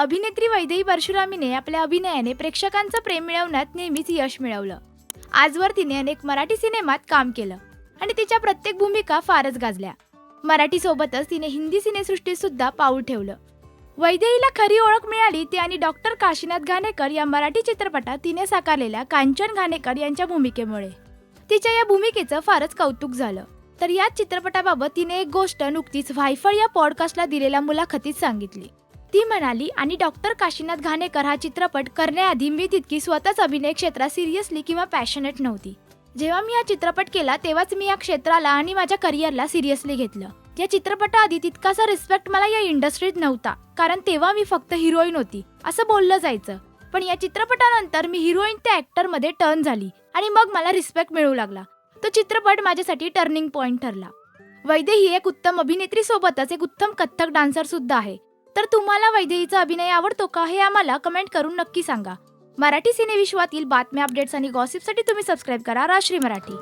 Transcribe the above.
अभिनेत्री वैदेही परशुरामीने आपल्या अभिनयाने प्रेक्षकांचं प्रेम मिळवण्यात नेहमीच यश मिळवलं. आजवर तिने अनेक मराठी सिनेमात काम केलं आणि तिच्या प्रत्येक भूमिका फारच गाजल्या. मराठीसोबतच तिने हिंदी सिनेसृष्टीत सुद्धा पाऊल ठेवलं. वैदेहीला खरी ओळख मिळाली ती आणि डॉक्टर काशीनाथ घाणेकर या मराठी चित्रपटात तिने साकारलेल्या कांचन घाणेकर यांच्या भूमिकेमुळे. तिच्या या भूमिकेचं फारच कौतुक झालं. तर याच चित्रपटाबाबत तिने एक गोष्ट नुकतीच व्हायफळ या पॉडकास्टला दिलेल्या मुलाखतीत सांगितली. ती म्हणाली आणि डॉक्टर काशीनाथ घाणेकर हा चित्रपट करण्याआधी मी तितकी स्वतःच अभिनय क्षेत्रात सिरियसली किंवा पॅशनेट नव्हती. जेव्हा मी हा चित्रपट केला तेव्हाच मी या क्षेत्राला आणि माझ्या करिअरला सिरियसली घेतलं. या चित्रपटाआधी तितकासा रिस्पेक्ट मला या इंडस्ट्रीत नव्हता कारण तेव्हा मी फक्त हिरोईन होती असं बोललं जायचं. पण या चित्रपटानंतर मी हिरोईन त्या ऍक्टरमध्ये टर्न झाली आणि मग मला रिस्पेक्ट मिळू लागला. तो चित्रपट माझ्यासाठी टर्निंग पॉइंट ठरला. वैदेही एक उत्तम अभिनेत्री सोबतच एक उत्तम कथ्थक डान्सर सुद्धा आहे. तर तुम्हाला वैदेहीचा अभिनय आवडतो का हे आम्हाला कमेंट करून नक्की सांगा. मराठी सिनेविश्वातील बातम्या अपडेट्स आणि गॉसिपसाठी तुम्ही सबस्क्राईब करा राश्री मराठी.